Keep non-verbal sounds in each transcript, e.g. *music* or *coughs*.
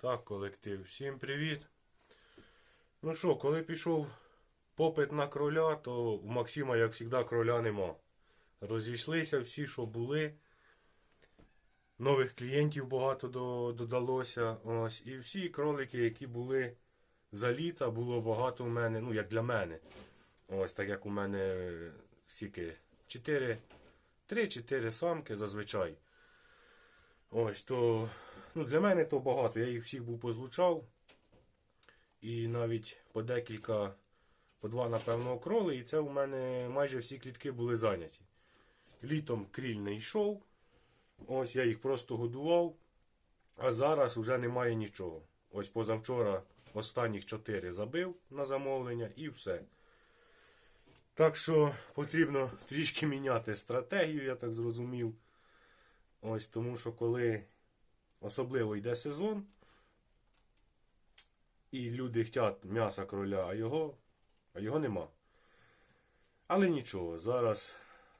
Так, колектив, всім привіт. Ну що, коли пішов попит на кроля, то у Максима, як завжди, кроля нема. Розійшлися всі, що були. Нових клієнтів багато додалося. Ось. І всі кролики, які були за літа, було багато у мене, ну як для мене. Ось так як у мене е, скільки? 4, 3-4 самки зазвичай. Ось то ну, для мене то багато. Я їх всіх був позлучав. І навіть по декілька, по два, напевно, кроли. І це у мене майже всі клітки були зайняті. Літом кріль не йшов. Ось я їх просто годував. А зараз вже немає нічого. Ось позавчора останніх 4 забив на замовлення і все. Так що потрібно трішки міняти стратегію, я так зрозумів. Ось тому що коли особливо йде сезон, і люди хочуть м'яса кроля, а його, а його нема. Але нічого, зараз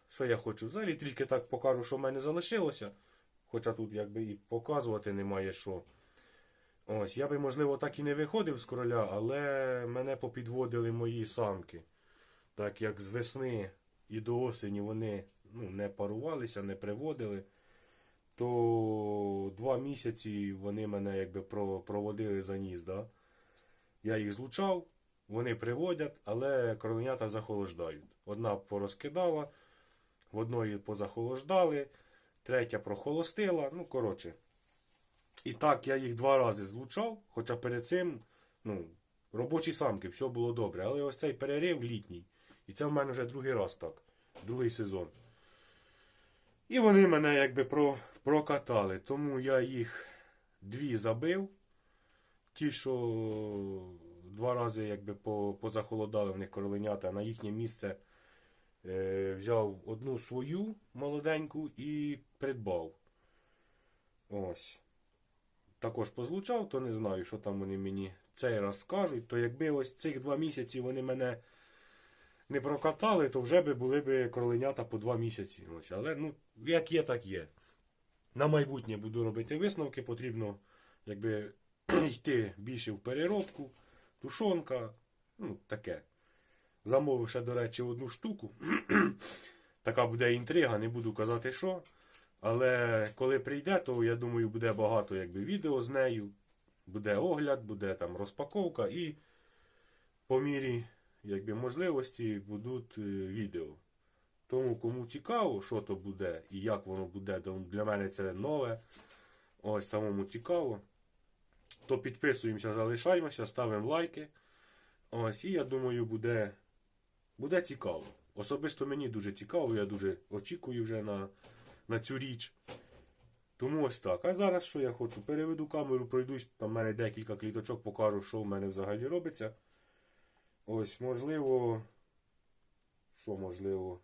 що я хочу? Взагалі трішки так покажу, що в мене залишилося. Хоча тут якби і показувати немає що. Ось, я би, можливо, так і не виходив з короля, але мене попідводили мої самки. Так як з весни і до осені вони ну, не парувалися, не приводили, то два місяці вони мене якби про- проводили за ніс. Да? Я їх злучав, вони приводять, але кроленята захолождають. Одна порозкидала, в одної позахолождали, третя прохолостила. Ну, коротше. І так я їх два рази злучав, хоча перед цим ну, робочі самки, все було добре. Але ось цей перерив літній. І це в мене вже другий раз так, другий сезон. І вони мене якби прокатали. Тому я їх дві забив. Ті, що два рази якби позахолодали в них короленята, на їхнє місце е, взяв одну свою молоденьку і придбав. Ось. Також позлучав, то не знаю, що там вони мені цей раз скажуть. То якби ось цих два місяці вони мене не прокатали, то вже би були б кроленята по два місяці. Ось. Але ну, як є, так є. На майбутнє буду робити висновки, потрібно якби *clears throat* йти більше в переробку, тушонка, ну таке. Замовив ще, до речі, одну штуку. *clears throat* така буде інтрига, не буду казати що. Але коли прийде, то я думаю, буде багато якби, відео з нею, буде огляд, буде там розпаковка і по мірі якби, можливості будуть е, відео. Тому кому цікаво, що то буде і як воно буде, для мене це нове. Ось самому цікаво. То підписуємося, залишаємося, ставимо лайки. Ось, і я думаю, буде, буде цікаво. Особисто мені дуже цікаво, я дуже очікую вже на, на цю річ. Тому ось так. А зараз що я хочу? Переведу камеру, пройдусь, там в мене декілька кліточок, покажу, що в мене взагалі робиться. Ось, можливо. Що можливо?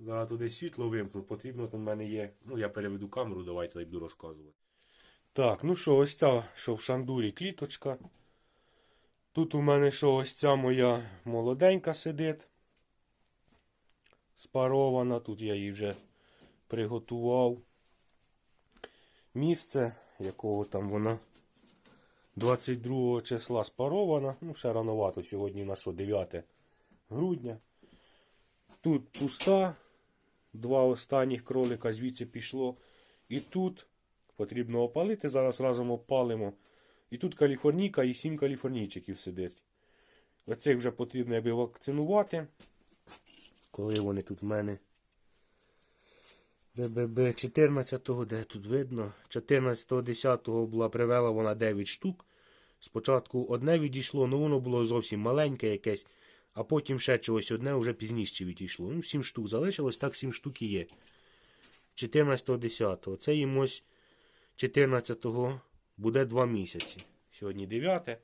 Зараз туди світло вимкну, потрібно там в мене є. Ну, я переведу камеру, давайте я буду розказувати. Так, ну що, ось ця, що в шандурі кліточка. Тут у мене що ось ця моя молоденька сидить. Спарована, тут я її вже приготував. Місце, якого там вона 22 числа спарована. Ну, ще рановато сьогодні на що, 9 грудня. Тут пуста. Два останніх кролика звідси пішло. І тут потрібно опалити. Зараз разом опалимо. І тут каліфорнійка і 7 каліфорнійчиків сидить. Оцих вже потрібно якби вакцинувати. Коли вони тут в мене. БББ 14-го, де тут видно? 14.10 була привела вона 9 штук. Спочатку одне відійшло, але воно було зовсім маленьке якесь, а потім ще чогось одне вже пізніше відійшло. Ну, 7 штук залишилось, так 7 штук і є. 14.10. Це їм ось 14-го буде 2 місяці. Сьогодні 9.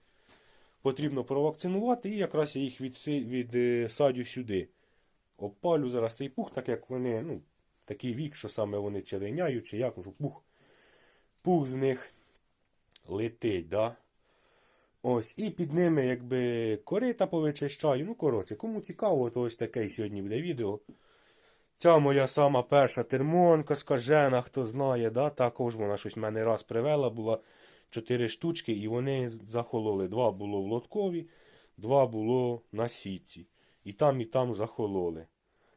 Потрібно провакцинувати і якраз я їх відси- відсадю сюди. Опалю зараз цей пух, так як вони, ну, такий вік, що саме вони челеняють, чи як, що пух, пух з них летить, да? Ось, і під ними якби корита повичищаю. Ну, коротше, кому цікаво, то ось таке сьогодні буде відео. Ця моя сама перша термонка скажена, хто знає, да? також вона щось в мене раз привела була. чотири штучки, і вони захололи. Два було в лоткові, два було на сітці. І там, і там захололи.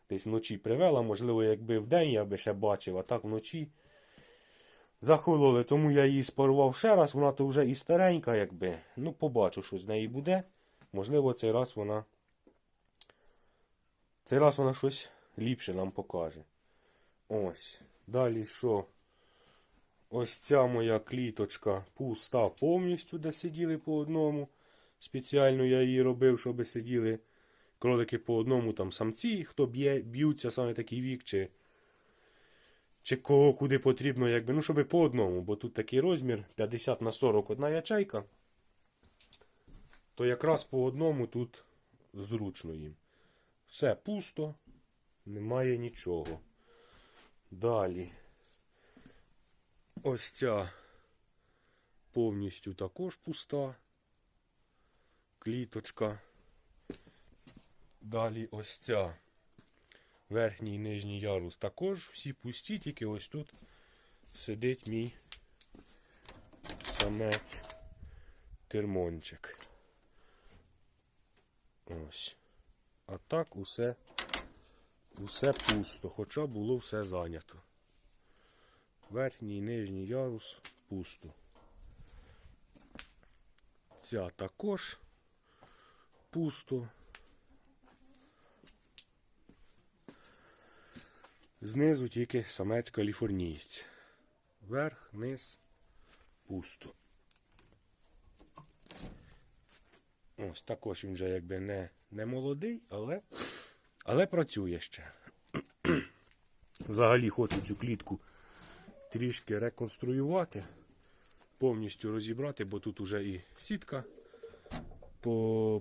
Десь вночі привела, можливо, якби вдень я би ще бачив, а так вночі захололи. Тому я її спарував ще раз, вона то вже і старенька, якби. Ну, побачу, що з неї буде. Можливо, цей раз вона. Цей раз вона щось ліпше нам покаже. Ось. Далі що? Ось ця моя кліточка пуста повністю, де сиділи по одному. Спеціально я її робив, щоб сиділи кролики по одному, там самці, хто б'є, б'ються саме такий вік, чи, чи кого куди потрібно, якби, ну, щоб по одному, бо тут такий розмір 50 на 40 одна ячейка. То якраз по одному тут зручно їм. Все пусто, немає нічого. Далі. Ось ця повністю також пуста. Кліточка. Далі ось ця. Верхній і нижній ярус також всі пусті, тільки ось тут сидить мій самець термончик. Ось. А так усе, усе пусто, хоча було все зайнято. Верхній і нижній ярус пусто. Ця також пусто. Знизу тільки самець каліфорнієць. Верх, низ, пусто. Ось також він вже якби не, не молодий, але, але працює ще. *clears throat* Взагалі хочу цю клітку трішки реконструювати, повністю розібрати, бо тут уже і сітка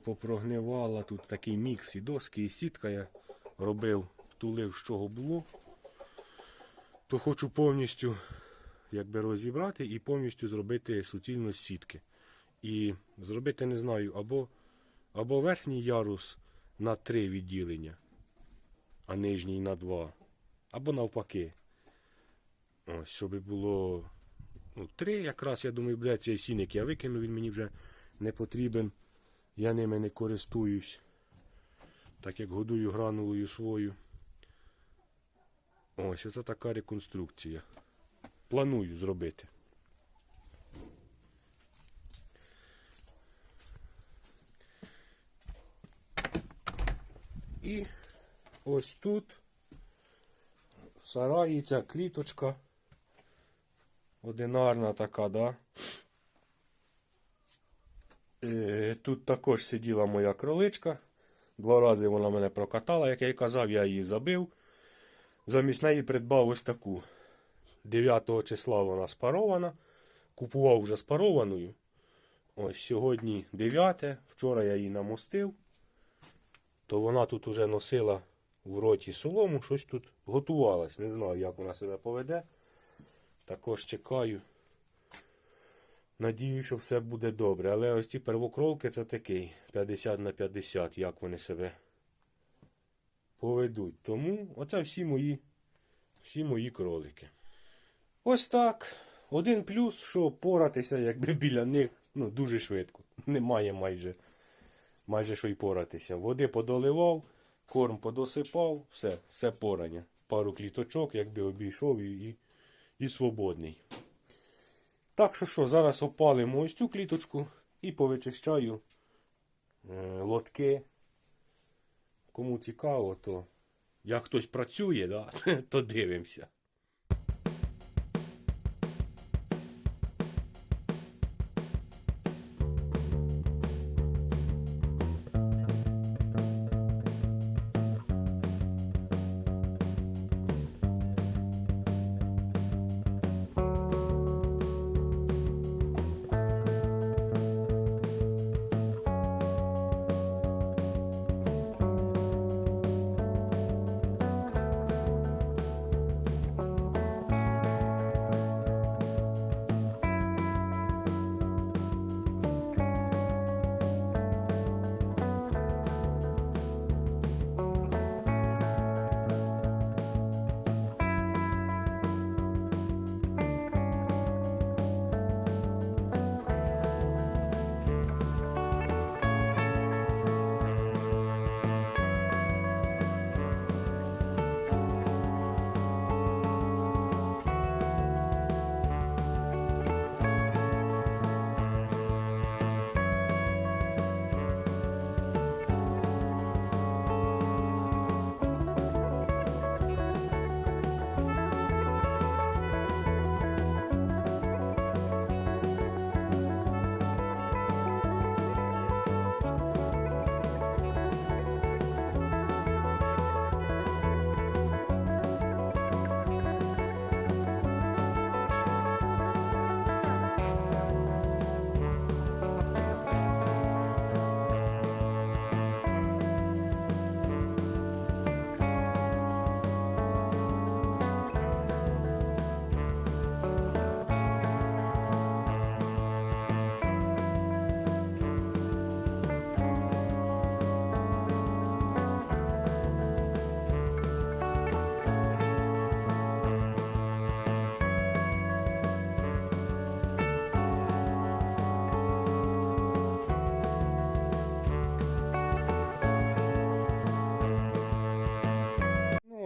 попрогнивала, тут такий мікс і доски, і сітка я робив, тулив, з чого було. То хочу повністю якби розібрати і повністю зробити суцільно сітки. І зробити, не знаю, або, або верхній ярус на три відділення, а нижній на два. Або навпаки. Ось, щоб було ну, три, якраз, я думаю, буде цей сіник я викину, він мені вже не потрібен. Я ними не користуюсь. Так як годую гранулою свою. Ось оце така реконструкція. Планую зробити. І ось тут сараї ця кліточка. Одинарна така, да? Е, Тут також сиділа моя кроличка. Два рази вона мене прокатала, як я й казав, я її забив. Замість неї придбав ось таку. 9 числа вона спарована. Купував вже спарованою. Ось сьогодні 9. Вчора я її намостив. То вона тут уже носила в роті солому, щось тут готувалась. Не знаю, як вона себе поведе. Також чекаю. Надію, що все буде добре. Але ось ці первокролки це такий 50 на 50, як вони себе поведуть. Тому оце всі мої, всі мої кролики. Ось так. Один плюс, що поратися, якби біля них ну, дуже швидко. Немає майже, майже що й поратися. Води подоливав, корм подосипав, все, все порання. Пару кліточок, якби обійшов і, і, і свободний. Так що що, зараз опалимо ось цю кліточку і повичищаю е, лотки. Кому цікаво, то як хтось працює, да, *laughs* то дивимося.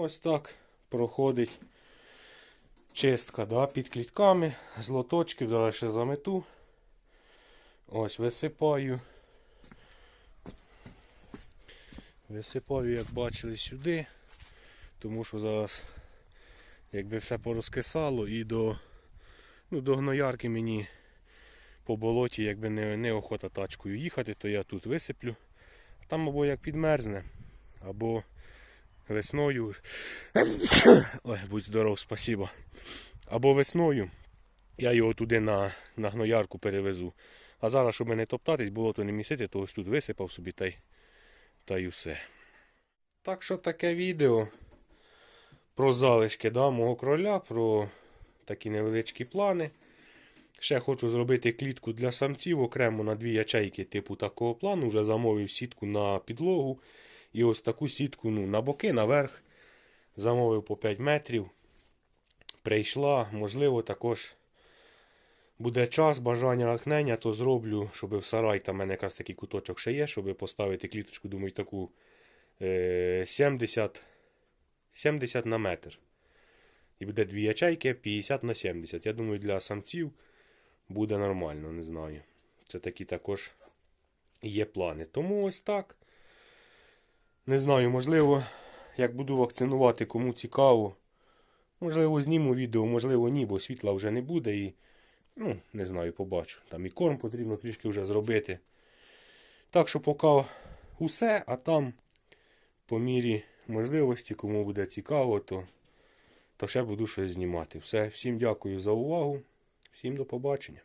Ось так проходить чистка да, під клітками, з лоточків, зараз ще замету. Ось висипаю. Висипаю, як бачили, сюди, тому що зараз якби все порозкисало і до, ну, до гноярки мені по болоті якби не, не охота тачкою їхати, то я тут висиплю. Там або як підмерзне, або весною. *coughs* Ой, будь здоров, спасибо. Або весною я його туди на, на гноярку перевезу. А зараз, щоб не топтатись, болото не місити, то ось тут висипав собі та й, та й усе. Так що таке відео про залишки да, мого кроля, про такі невеличкі плани. Ще хочу зробити клітку для самців окремо на дві ячейки типу такого плану. Вже замовив сітку на підлогу. І ось таку сітку ну, на боки, наверх. Замовив по 5 метрів. Прийшла, можливо, також буде час, бажання натхнення, то зроблю, щоб в сарай там в мене якраз такий куточок ще є, щоб поставити кліточку, думаю, таку е, 70, 70 на метр. І буде дві ячейки 50 на 70. Я думаю, для самців буде нормально, не знаю. Це такі також є плани. Тому ось так. Не знаю, можливо, як буду вакцинувати, кому цікаво. Можливо, зніму відео, можливо, ні, бо світла вже не буде і, ну, не знаю, побачу. Там і корм потрібно трішки вже зробити. Так що поки усе, а там по мірі можливості, кому буде цікаво, то, то ще буду щось знімати. Все, всім дякую за увагу, всім до побачення.